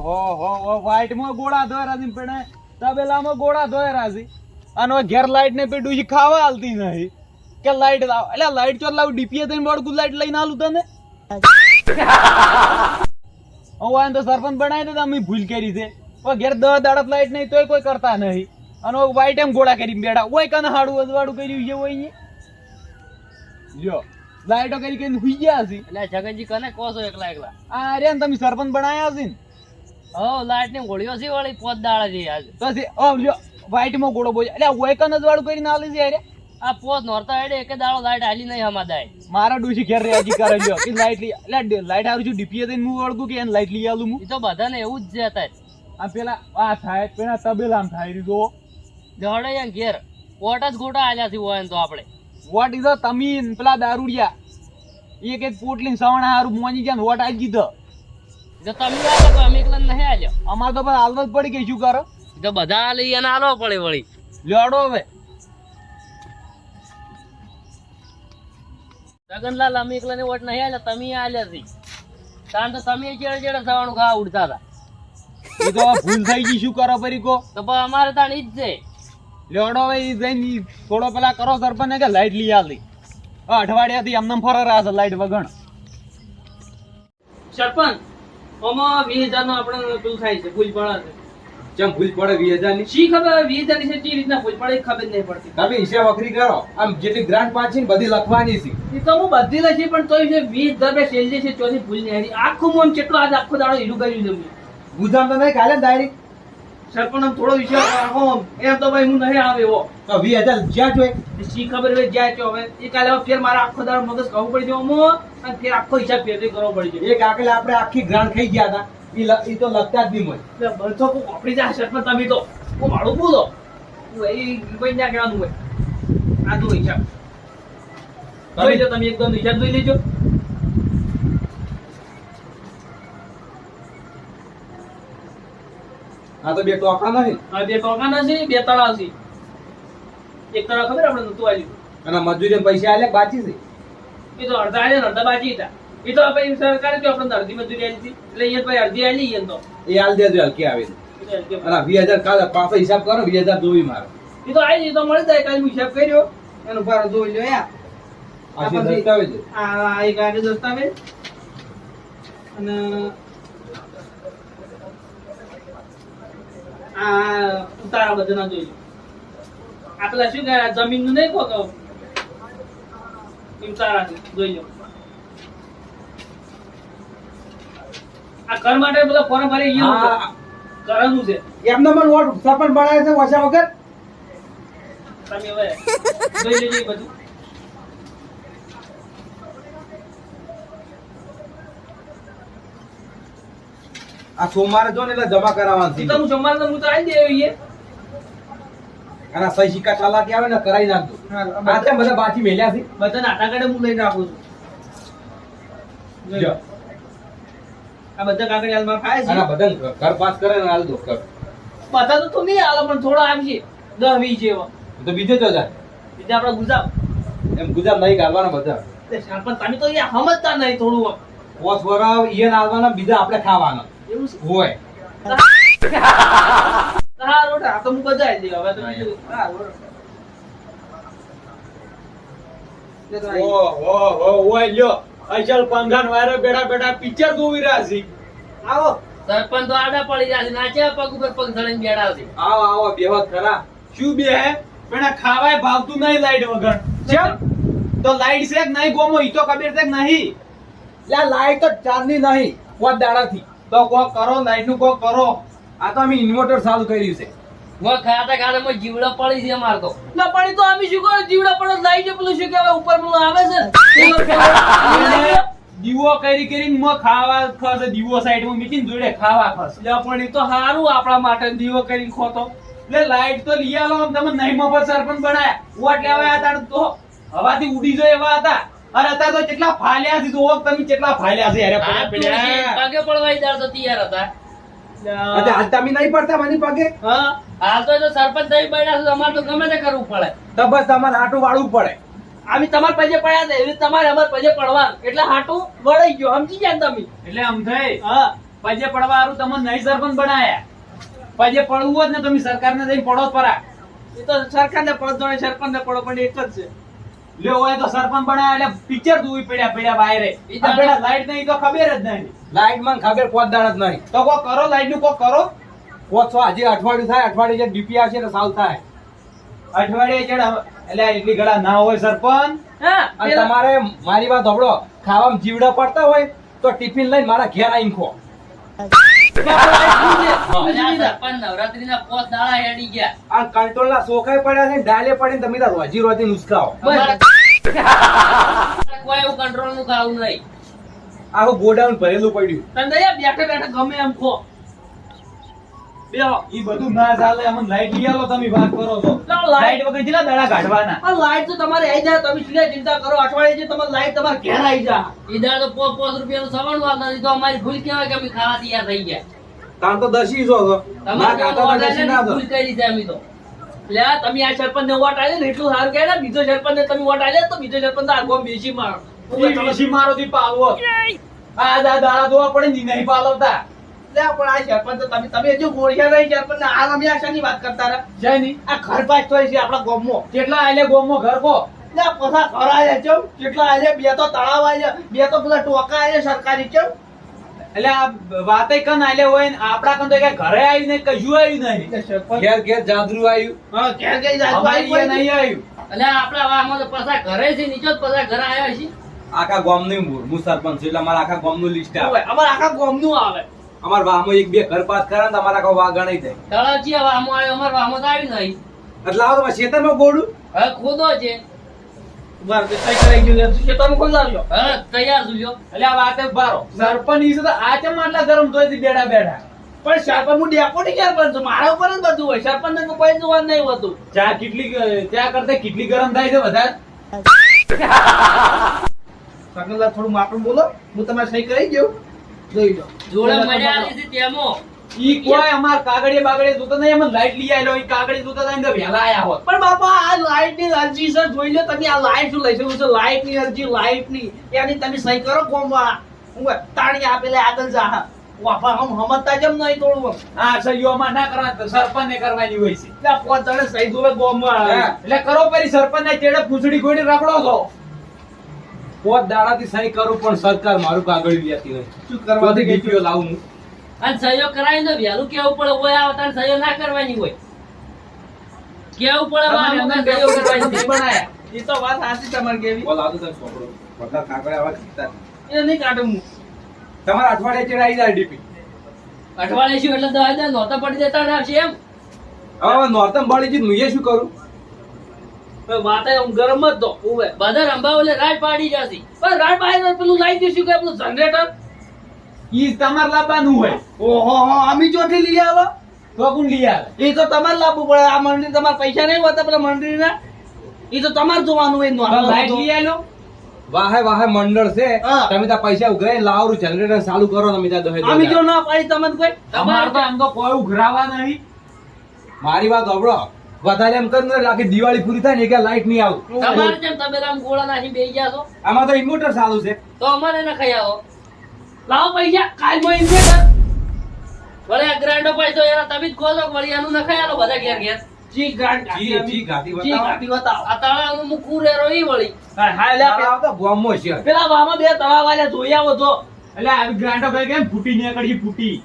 ઓહો હો વાઈટમાં ગોળા ધોયરા છે પણ તબેલામાં ગોળા ધોયરા છે અને ઘેર લાઈટ ને પેટું છે ખાવા હાલતી નહીં. કે લાઈટ લાવ એટલે લાઈટ ચોર લાવ ડીપીએ થઈને બળકું લાઈટ લઈને આલું તને? હું આને તો સરપંચ બનાવી દે અમે ભૂલ કરી છે. પણ ઘેર દસ દાડત લાઈટ નહીં તોય કોઈ કરતા નહીં. અને વાઈટ એમ ગોળા કરી બેઠા. ઓય કને હાડું અજવાડું કર્યું છે ઓય જો લાઈટો કરી કરીને હુઈ ગયા છે. એટલે જગનજી કને કોસો એકલા એકલા? આ રે તમે સરપંચ બનાયા છે ને? હો લાઈટની ગોળીઓ છે વળી પોત દાડા છે આજ તો છે ઓ લ્યો માં ગોળો એટલે કને અજવાડું કરીને આલી છે અરે આ પોત નોરતા હેડે એકે દાડો લાઈટ હાલી નહીં હમાદાય મારા ડોશી ઘેર રેજી કરે લ્યો. કે લાઈટ લઈ એટલે લાઈટ હારું છું ડીપીએ થઈને હું વળગું કે એને લાઈટ લઈ આલું હું? તો બધાને એવું જ છે અત્યારે. આ પેલા આ થાય પેલા તબેલામ થાય રીતો દોડે યા ઘેર. વોટ જ ગોટા આલ્યા છે હોય તો આપણે. વોટ ઇઝ તમે ને પેલા દારૂડિયા. એક એક પોટલી સવણા હારું મોની ગયા વોટ આવી દીધો. એ તો તમે આલ્યા તો અમે એકલા નહીં આલ્યો. અમાર તો પણ હાલત પડી ગઈ શું કરો? એ બધા આલી અને આલો પડે વળી. લેડો હવે. ગગનલાલ અમે એકલા ને વોટ નહીં આલ્યા તમે આલ્યા છે કારણ તો તમે ચેડે ચેડે સવાનું ખા ઉડતા હતા. એ તો ભૂલ થઈ ગઈ શું કરો પરી કો તો પણ અમારે તાણ ઈ જ છે. લેડો હવે ઈ જઈને થોડો પેલા કરો સરપંચ કે લાઈટ લઈ આલી. અઠવાડિયાથી એમને ફરે રહ્યા છે લાઈટ વગણ સરપંચ આમાં વીસ હજાર નો આપણે પેલું થાય છે ભૂલ પડે છે. ચમ ભૂલ પડે વીસ હજારની શી ખબર? વીસ હજારની છે ચી રીતના ભૂલ પડે ખબર નહીં પડતી. તમે હિસાબ વખરી કરો. આમ જેટલી ગ્રાન્ટ પાછી ને બધી લખવાની છે. એ તો હું બધી લખી પણ તોય છે વીસ હજાર રૂપિયા સેલરી છે ચોથી ભૂલ નહીં આખું મોન કેટલો આજ આખો દાડો હીરું કર્યું છે. તો નહીં કાલે ડાયરેક્ટ. સરપંચ આમ થોડો વિષય રાખો. એમ તો ભાઈ હું નહીં આવે એવો. તો વી હજાર જ્યાં જોઈએ. શી ખબર હવે જ્યાં છો હવે. એ કાલે ફેર મારા આખો દાડો મગજ ખાવું પડી જવું અમો અને ફેર આખો હિસાબ ફેર કરવો પડી જાય એક આકેલા આપણે આખી ગ્રાન્ડ ખાઈ ગયા હતા. એ ઈ તો લખતા જ નહીં એટલે બધો કોક વાપરી જાય સરપંચ તમે તો. હું મારું બોલો. એ કોઈ ના કહેવાનું હોય. આ તો હિસાબ. જોઈ તમે એકદમ હિસાબ જોઈ લેજો. આ તો બે ટોકા નથી. આ બે ટોકા નથી બે તળાવ છે. એક તળાવ ખબર આપણે નતું આવી અને મજૂરી પૈસા આલે બાકી છે? એ તો અડધા આલે અડધા બાકી હતા. એ તો આપણે સરકારે કે આપણે અડધી મજૂરી આલી હતી. એટલે અહીંયા ભાઈ અડધી આલી એમ તો. એ હાલ દેજો હલકી આવે અને વીસ હજાર કાલે પાછો હિસાબ કરો વીસ હજાર જોવી મારે. એ તો આવી તો મળી જાય કાલે હિસાબ કર્યો. એનો ભાર જોઈ લો યા. આ આ દસ્તાવેજ. આ એક આગળ દસ્તાવેજ. અને આ ઉતારા બધાના જોઈ લો. આ પેલા શું કહેવાય જમીનનું નહીં કહો કહો ઉતારા છે જોઈ લો. આ ઘર માટે બધા ફોર્મ ભરી કરવાનું છે. એમનો મને વોટ સરપંચ બનાવે છે ઓછા વગર તમે હવે જોઈ લેજો બધું. આ સોમવારે જો ને એટલે જમા કરાવવાનું એ છે તો હું જમવાનું તો હું તો આવી દેવી અને સહી સિક્કા ચાલાકી આવે ને કરાવી નાખજો. આ છે બધા બાકી મેલ્યા છે. બધા કાર્ડ હું લઈને રાખું છું. આ બધા કાગળ હાલમાં ખાય અને બધા ઘર પાસ કરે ને હાલ દો કર બધા તો તું નહીં હાલો પણ થોડા આવશે દસ વીસ જેવા. તો બીજો તો જાય બીજા આપણે ગુજરાત એમ ગુજરાત નહીં ગાળવાના બધા. પણ તમે તો અહીંયા સમજતા નહીં થોડું પોસ વરાવ ઈયન હાલવાના બીજા આપણે ખાવાના. એવું છે? હોય. હા રોટ આ તો હું હવે હા, પિક્ચર જોવી રહ્યા આવો. સરપંચ આડા પડી નાચ્યા પગ ઉપર પગ છે? આવો આવો બેહત ખરા. શું બે હે? પણ ખાવાય ભાવતું નહીં લાઈટ વગર. ચમ. તો લાઈટ છે કે નહીં ગોમો? ઈ તો કબીર છે કે નહીં? લે લાઈટ તો ચાંદની નહીં. પોત દાડાથી. તો કોક કરો લાઈટનું કોક કરો. આ તો અમે ઇન્વર્ટર ચાલુ કર્યું છે. હું ખાતા ખાતા માં જીવડા પડી છે અમાર તો. ના પડી તો અમે શું કરો જીવડા પડો લાઈટ પેલું શું કહેવાય? ઉપર પેલું આવે છે? દીવો કરી કરીને મો ખાવા ખસ દીવો સાઈડમાં મીકીને જોડે ખાવા ખસ લે પણ તો હારું આપણા માટે દીવો કરીને ખોતો. એટલે લાઈટ તો લઈ આલો તમે નહીં મફત સરપંચ બનાયા. વોટ લેવા હતા તો હવાથી ઉડી જાય એવા હતા. અરે અત્યારે તો કેટલા ફાલ્યા છે જોવો તમે કેટલા ફાલ્યા છે અરે પડ્યા પગે પડવા ઈ દાડ તો તૈયાર હતા. અચ્છા હાલ તમે નહીં પડતા મારી પગે? હા હાલ તો સરપંચ થઈ પડ્યા છે અમારે તો ગમે તે કરવું પડે. તો બસ તમારે આટું વાળવું પડે. અમે તમારા પજે પડ્યા હતા તમારે અમારા પજે પડવાનું. એટલે હાટું વળાઈ ગયો સમજી ગયા ને તમે? એટલે આમ હા. પજે પડવા હારું તમને નહીં સરપંચ બનાયા પજે પડવું જ ને તમે સરકારને જઈને પડો પરા. એ તો સરકારને પડતો ને સરપંચને પડો પણ એક જ છે. લ્યો હોય તો સરપંચ બનાયા એટલે પિક્ચર જોવી પડ્યા પડ્યા પેલા લાઈટ નહીં તો ખબર જ નહીં. લાઈટમાં ખબર પોત દાડ જ નહીં. તો કોક કરો લાઈટનું કોક કરો? પોત છો આજે અઠવાડિયું થાય અઠવાડિયે જે ડીપી આવશે તો સાવ થાય. અઠવાડિયે જે એટલે એટલી ગળા ના હોય સરપંચ? હા અને તમારે મારી વાત સાંભળો ખાવામાં જીવડા પડતા હોય તો ટિફિન લઈને મારા ઘેર આવીને ખો. નવરાત્રીના પોત દાડા હેડી ગયા આ કંટ્રોલના શોખાઈ પડ્યા છે ને ડાલે પડીને તમે તાર રોજી રોજી નુસ્ખાઓ કોઈ એવું કંટ્રોલનું ખાવું નહીં. આખું ગોડાઉન ભરેલું પડ્યું. તમે દયા બેઠા બેઠે ગમે એમ ખો. ઈ બધું ના ચાલે અમને લાઈટ લઈ આલો તમે વાત કરો તો લાઈટ. લાઈટ વગર કેટલા દાડા કાઢવાના? આ લાઈટ તો તમારે આવી જાય તમે શું ચિંતા કરો અઠવાડિયે તમારે લાઈટ તમારે ઘેર આવી જાય ઈધર તો પોત પોત રૂપિયાનું સવણું આપતા નથી તો અમારી ભૂલ કહેવાય કે અમે ખાવા તૈયાર થઈ ગયા. તાન તો દસી છો ના કાકા તો દસી ને ના ભૂલ કરી છે અમે તો. એટલે તમે આ વોટ આલ્યો ને એટલું સારું કહેવાય ને બીજો સરપંચને તમે વોટ આલ્યો તો બીજો સરપંચ આ ગોમ બેસી મારો. ઈ મારો થી પાલવો આ દા દોવા પડે નહીં પાલવતા. પણ આ સરપંચ તમે તમે હજુ ગોળિયા નહીં સરપંચ. આ અમે શાની વાત કરતા રહ્યા. છે આ ઘર પાસ તો છે આપણા ગામમાં. કેટલા આલે ગોમો ઘર કો? લે આ ઘર આયા છે કેટલા આયા બે તો તળાવ આયા બે તો પેલા ટોકા આયા સરકારી છે એટલે આ વાતે કન આલે હોય ને આપડા કન તો ઘરે આવી નહીં કશું આવ્યું નહીં. ઘેર ઘેર જાદરું આવ્યું હા ઘેર જાય અમારી અહીંયા નહીં આવ્યું એટલે આપડા તો પાછા ઘરે છે નીચો પસા ઘરે આવ્યા છે આખા ગામનું હું સરપંચ છું એટલે અમારા આખા ગામનું લિસ્ટ આવે અમારા આખા ગામનું આવે. અમારા વામો એક બે ઘર પાસ કરે ને તો અમારા આખા વાહ ગણાઈ જાય. તળાવ વામો આવ્યો અમારા વાહમાં તો આવી નહીં. એટલે આવો તમે ખેતરમાં ગોડું હવે ખોદો છે. બરાબર કઈ કરાઈ ગયું લે છે તમે કોણ લાવ્યો? હા તૈયાર સુલ્યો એટલે આ વાતે બારો સરપંચ ઈ તો આ ચમ આટલા ગરમ તોયથી બેડા બેડા પણ સરપંચ હું ડેપોટી સરપંચ છું મારા ઉપર જ બધું હોય. સરપંચ ને કોઈ જોવા નહીં હોતું. ચા કેટલી ચા કરતા કેટલી ગરમ થાય છે વધારે? સકલલા થોડું માપણ બોલો. હું તમારે સહી કરી દઉં જોઈ લો. જોડે મજા આવી છે તેમાં. ઈ કોઈ અમાર કાગળિયા બાગળિયા જોતા નહીં એમ લાઈટ લઈ આયલો ઈ કાગળિયા જોતા હતા ને વેલા આયા હોત. પણ બાપા આ લાઈટની અરજી સર જોઈ લો તમે આ લાઈટ શું લઈશું છે? લાઈટની અરજી લાઈટની. એની તમે સહી કરો કહે, તાણી આપેલે આગળ જા. વાપા હમ હમતા જેમ નહીં તોડવું આ સહીઓમાં ના કરવા તો સરપંચને કરવાની હોય છે. એટલે પોતાને સહી જોવે ગોમમાં હા. એટલે કરો પરી સરપંચ ને તેડે પૂછડી ગોળી રખડો છો. પોત દાડાથી સહી કરું પણ સરકાર મારું કાગળ લેતી નહીં શું કરવા ડીપીઓ લાવું હું? અને સહયોગ કરાવી તો વહેલું કેવું પડે હોય આવતા સહયોગ ના કરવાની હોય. કેવું પડે સહયોગ કરવાની નહીં છે. બનાયા એ તો વાત સાચી તમારી કેવી. બોલ આવતો તને છોકરો બધા કાગળ આવા ચીતા એ નહીં કાઢું હું. તમારા અઠવાડિયે ચડાવી જાય ડીપી. અઠવાડિયે શું એટલે દવા હજાર નહોતા પડી દેતા ને આવશે એમ. હવે નોર્તમ બાળી જીત હું શું કરું? વાત આમ ગરમ જ તો ઉવે બધા રંબા રાડ પાડી જશે. પણ રાત બાય પેલું લાઈ દઈશું કે પેલું જનરેટર ઈ તમારે લાવવાનું હોય. ઓહો હો અમી ચોથી લઈ આવો. તો કોણ લઈ આવે? એ તો તમારે લાવવું પડે. આ મંડળી તમારે પૈસા નહીં હોતા પેલા મંડળીના? એ તો તમારે જોવાનું હોય નોર્મલ લાઈટ લઈ આલો. વાહે વાહે મંડળ છે. તમે ત્યાં પૈસા ઉઘરાઈ લાવરું જનરેટર ચાલુ કરો તમે ત્યાં અમે જો ના પાડી તમને કોઈ? તમારે તો આમ તો કોઈ ઉઘરાવા નહીં. મારી વાત સાંભળો. વધારે એમ કર આખી દિવાળી પૂરી થાય ને કે લાઈટ નહીં આવું. તમારે કેમ તમે આમ ગોળા નાખી બેસી ગયા છો? આમાં તો ઇન્વર્ટર ચાલુ છે. તો અમારે ના ખાઈ આવો. લાવો પૈસા કાલમાં ઇન્વર્ટર વળી ગ્રાન્ડો પૈસો એના તમે જ ખોલો વળી એનું ના ખાઈ આલો બધા ઘેર ઘેર. જી ગ્રાન્ટ જી જી ગાતી બતાવો. ગાંઠી બતાવો. આ તળાવનું મુખું રેરો ઈ વળી. હા હા લે આ તો ગોમમાં છે. પેલા વામાં બે તળાવ વાળા જોઈ આવો તો. એટલે આવી ગ્રાન્ટો ભાઈ કેમ ફૂટી નીકળી ફૂટી?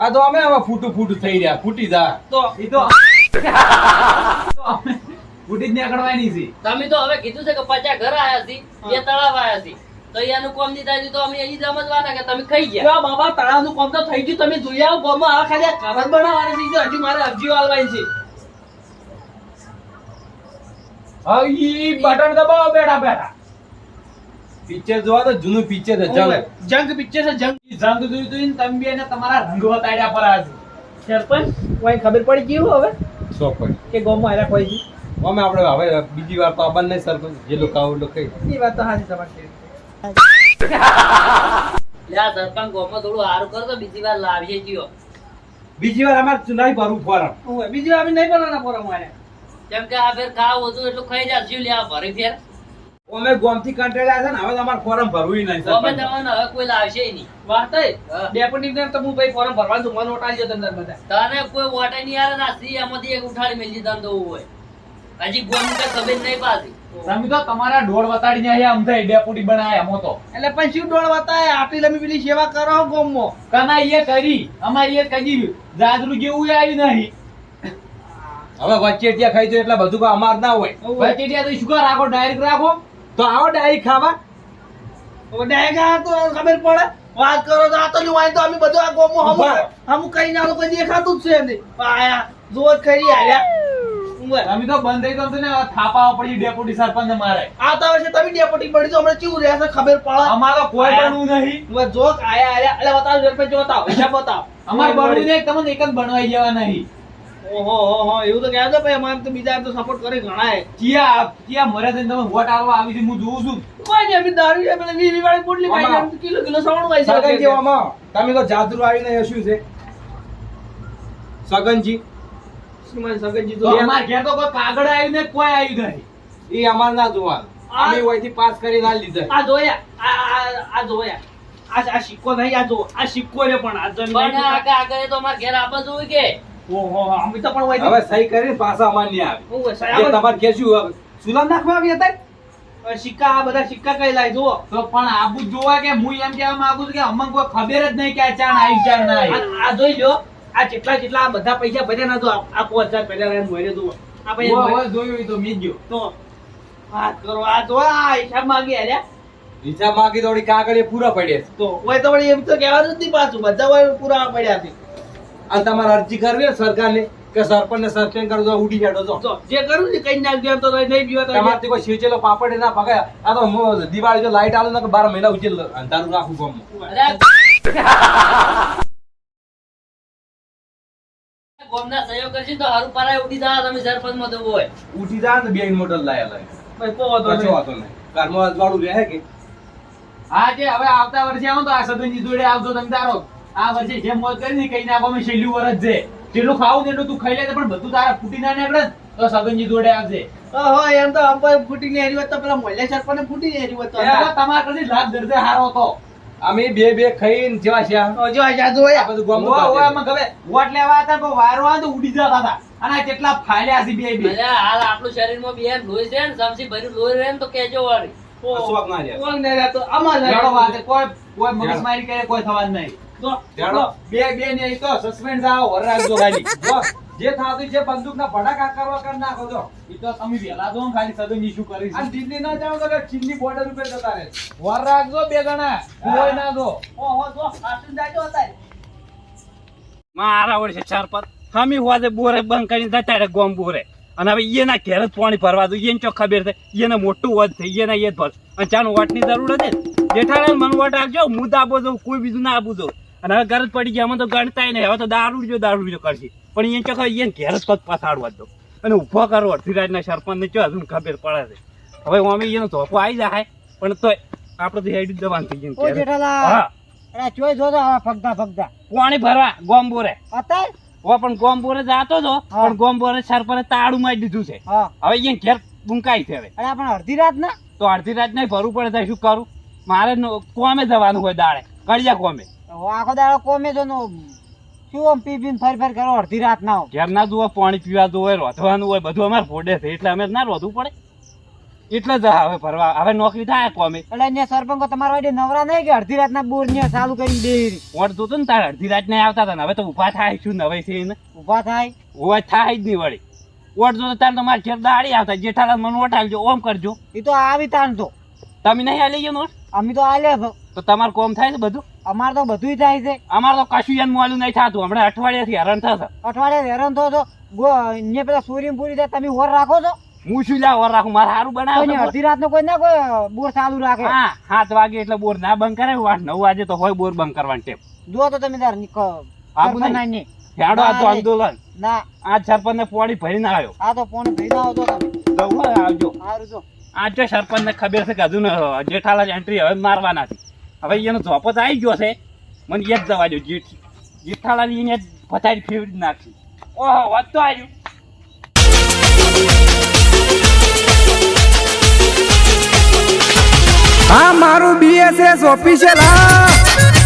આ. તો અમે હવે ફૂટું ફૂટું થઈ રહ્યા ફૂટી જા. તો ફૂટી જ નીકળવાની છે તમે તો હવે કીધું છે કે પચાસ ઘર આયા છે બે તળાવ આયા છે. તો એનું કોમ નહીં થાય તો અમે અહીં સમજવાના કે તમે ખાઈ ગયા. બાબા તળાવનું કોમ તો થઈ ગયું. તમે જોઈ આવો ગામમાં આ ખાલી કારણ બનાવવાની છે. હજુ મારે અરજી વાળવાની છે. હવે બટન દબાવો બેઠા બેઠા. પિક્ચર જોવા તો જૂનું પિક્ચર છે જંગ. જંગ પિક્ચર છે જંગ. જંગ જોયું તું તમે બે તમારા રંગ બતાડ્યા પર આજે સરપંચ કોઈ ખબર પડી ગયું હવે? સો. કે ગામમાં આયા કોઈ છે અમે આપણે હવે બીજી વાર તો આબાદ નહીં સરપંચ જે લોકો આવું લોકો એ વાત તો હાજી તમારી લ્યા આ સરપંચ ગોમાં થોડું સારું કરો તો બીજી વાર લાવીએ જીઓ બીજી વાર અમારે ચુનાવી ભરવું ફોરમ. બીજી વાર અમે નહીં ભરવાના ફોરમ મારે કેમ કે આ ફેર ખાવ હતું એટલું ખાઈ જાય જીવ લે આ ભરી ફેર. અમે ગોમથી કંટાળ્યા છે ને હવે તમારે ફોર્મ ભરવું નહીં અમે સરપંચ. હવે કોઈ લાવશે નહીં. વાત. ડેપ્યુટી ને તો હું ભાઈ ફોર્મ ભરવાનું છું મને ઓટાડજો તમને બધા. તને કોઈ ઓટે નહીં આવે ના સી એમાંથી એક ઉઠાડી મેલી દમ દઉં હોય. હજી ગોમ કે ખબર નહીં પાછી. તમે તો તમારા ઢોળ વતાડીને અહીંયા આમ થઈ ડેપુટી બનાયા મો તો. એટલે પણ શું ડોળ બતાય આટલી પેલી સેવા કરો ગોમમાં. કના એ કરી અમારી એ કરી જાજરું જેવું એ આવ્યું નહીં. હવે વચ્ચે ત્યાં ખાઈ જાય એટલે બધું અમાર ના હોય. વચ્ચે તો શું રાખો ડાયરેક્ટ રાખો. તો આવો ડાયરી ખાવા. તો ખબર પડે? વાત કરો તો આ તો જો વાંધો અમે બધું આ ગોમો હમું ઊભા. કઈ ના લોકો દેખાતું જ છે ને આયા જો જ ખરી આયા. તમે તો બંધ થઈ ગયું ને થાપા પડી ડેપુટી સરપંચ મારે. આવતા વર્ષે તમે ડેપ્યુટી પડી તો હમણાં કેવું રહેશે ખબર પડે? અમારો તો કોઈ બનવું નહીં. જોક આયા આયા. એટલે બતાવો સરપંચ બતાવો. હિસાબ બતાવો. અમારે બનવું નહીં તમને એક જ બનવાઈ જવા નહીં. ઓહો હો હો એવું તો કહેતો ભાઈ અમારે તો બીજા તો સપોર્ટ કરે ઘણા ચિયા ચિયા મરે છે તમે વોટ આલવા આવી છે હું જોઉં છું. કોઈ નહીં અમે દારૂ છે પેલા વીસ વાળી પોટલી ખાઈ કિલો કિલો સવણું ખાઈ સગન જેવામાં તમે તો જાદુ આવીને એ શું છે. સગનજી. સગનજી તો તો અમારે ઘેર તો કોઈ કાગળ આવ્યું ને કોઈ આવ્યું નહીં. એ અમાર ના જોવા અમે ઓયથી પાસ કરી ના લીધા. આ જોયા. આ આ- આ જોયા. આ આ સિક્કો નહીં આ જો આ સિક્કો છે પણ. આ જમીન આગળ આગળ તો અમારે ઘેર આપવા જોયું કે ઓહો અમે તો પણ હોય હવે સહી કરીને પાછા અમાર નહીં આવે હું હોય, સાહેબ, તમારે કે સુલામ નાખવા આવી હતા સિક્કા આ બધા સિક્કા કઈ જુઓ. તો પણ આબુ જોવા કે હું એમ કેવા માંગુ છું કે અમને કોઈ ખબર જ નહીં કે આ ચાણ આવી ચાણ ના આ આ જોઈ લો આ જેટલા જેટલા બધા પૈસા ભર્યા ના તો આ પાંચ હજાર પહેલા એમ મોયરે જુઓ. આ પૈસા જોયું તો મી ગયો. તો વાત કરો આ જો આ હિસાબ માંગી આલ્યા હિસાબ માંગી થોડી કાગળે પૂરા પડ્યા તો હોય તો એમ તો કહેવાનું જ નહીં પાછું. બધા હોય પૂરા પડ્યા છે. અને તમારે અરજી કરવી સરકાર સરકારને કે સરપંચને સસ્પેન્ડ કરો દો ઉડી જાડો છો. તો જે કરું ને કઈ નાખજો એમ તો નહીં બીવા તમારે કોઈ સિંચેલો પાપડ ના પકાય આ તો દિવાળી જો લાઈટ આલે ને બાર મહિના ઉજેલ અંધારું રાખું ગમ ગોમના સહયોગ કરશે તો હારું પારાય ઉડી જવા તમે સરપંચમાં દેવું હોય. ઉઠી જાય ને બે મોડલ લાયા લાય. ભાઈ કહો તો કશો નહીં. અજવાળું રહે કે? હા જે હવે આવતા વર્ષે આવો તો આ સદનજી જોડે આવજો તમે તારો. આ વર્ષે જે મોજ કરી ને કઈ નાખો છેલ્લું વર્ષ છે. જેટલું ખાવું એટલું તું ખાઈ લે પણ બધું તારા ફૂટી ના નીકળે તો સગનજી જોડે આવજે. ઓહો એમ તો અંપાય ફૂટીને એની વાત તો પેલા મોહલ્લા સરપંચ એની વાત તો તમારા કરતી લાભ દર્દે હારો હતો. અમે બે બે ખાઈને જેવા છે આ. તો જો આ જાદુ હોય. આ બધું કાઢે. આમાં ખબર, વોટ લેવા હતા પણ વારો તો ઉડી જતા હતા. અને કેટલા ફાયલા છે બે બે. અલ્યા હાલ આપણું શરીરમાં બે લોહી છે ને સમસી ભર્યું લોહી રહે ને તો કેજો વાળી. ના રહ્યા. ને આમાં જ જાડો છે, રહેતો. કોઈ કોઈ મગજમારી કરે કોઈ થવાનું નહીં. બે બે ને તો સસ્પેન્ડ આવો રાખજો ખાલી. જે થાતું છે બંદૂકના ભડાકા કરવા કરી નાખો છો. ઈ તો તમે વેલા દો ખાલી સદનજી શું કરી અને દિલ્હી ના જાવ તો ચીનની બોર્ડર ઉપર જતા રહે. વર રાખજો બે ગણા કોઈ ના ઓહો જો આસું જાજો હતા મારા વળી છે ચાર પાંચ. હમી હોવાજે બોરે બંધ કરીને જતા રહે ગોમ બોરે. અને હવે એના ઘેર જ પાણી ભરવા દઉં એને ચોખ્ખા ખબર થાય. એને મોટું વધ થઈ એને એ જ ભર. અને ચાનું વાટની જરૂર હતી જેઠાલાલ મને વોટ આપજો. હું દાબો દઉં કોઈ બીજું ના આપું દઉં અને હવે ઘર જ પડી ગયા. અમે તો ગણતા નહીં. હવે તો દારૂ જો દારૂ જો કરશે. પણ એને ચોખ્ખા એને ઘેર જ પગ પસાડવા દઉં અને ઊભો કરો. અડધીરાજના સરપંચને ચો હજુ ખબર પડે છે. હવે અમે એનો ધોકો આવી જાય. પણ તોય આપણે તો હેડી જ થઈ ગયું હા. અરે ચોય જોજો હવે ફગતા ફગતા પાણી ભરવા ગોમ બોરે. અત્યારે? હવે પણ ગોમબોરે જાતો હતો. પણ ગોમબોરે સરપરે તાળું મારી દીધું છે. હવે અહીંયા ઘેર બુંકાઈ છે હવે. અરે પણ અડધી રાત ના? તો અડધી રાત નહીં ભરવું પડે શું કરું? મારે કોમે જવાનું હોય દાડે કડિયા કોમે. આખો દાડો કોમે જો શું આમ પી પીને ફરી ફરી કરો અડધી રાત ના ઘેર ના જોવા પાણી પીવા જોવે રોધવાનું હોય બધું અમારે ફોડે છે એટલે અમે ના રોધવું પડે. એટલે જ હવે ફરવા હવે નોકરી થાય કોમે. એટલે અહીંયા સરપંચો તમારા વાડે નવરા નહીં કે અડધી રાતના બોર ને ચાલુ કરી દે વોટ તો ને તારે અડધી રાત ને આવતા હતા ને હવે તો ઊભા થાય શું નવે છે ને ઊભા થાય. ઊભા થાય જ નહીં વળી. વોટ તો તારે તો મારા ઘેર દાડી આવતા. જેઠાલાલ મને ઓટાલજો ઓમ કરજો. એ તો આવી તાન તો. તમે નહીં આલી ગયો નોટ અમે તો આલ્યા છો. તો તમારું કોમ થાય છે બધું? અમારે તો બધું થાય છે. અમારે તો કશું એમ મોલું નહીં થતું. હમણાં અઠવાડિયાથી હેરાન થશે. અઠવાડિયાથી હેરાન થતો પેલા સૂર્ય પૂરી થાય તમે હોર રાખો છો? હું શું લા વર રાખું મારે સારું બનાવે અડધી રાત કોઈ ના કોઈ બોર ચાલુ રાખે. હા સાત વાગે એટલે બોર ના બંધ કરે નવ વાગે તો હોય બોર બંધ કરવાની ટેપ જો તો તમે તાર આવું નહીં. નહીં હેડો આ તો આંદોલન. ના. આ સરપંચ ને પોણી ભરીને આવ્યો. આ તો પોણી ભરી ના આવતો તમે. આવજો. સારું જો. આ સરપંચ ને ખબર છે કે હજુ ને જેઠાલાલ એન્ટ્રી હવે મારવાના છે. હવે એનો ઝોપો તો આવી ગયો છે. મને એ જ જવા દો જેઠ જેઠાલાલ એને પથારી ફેવરી નાખી. ઓહો વાત તો આવ્યું આ મારું બીએસએસ ઓફિસિયલ આ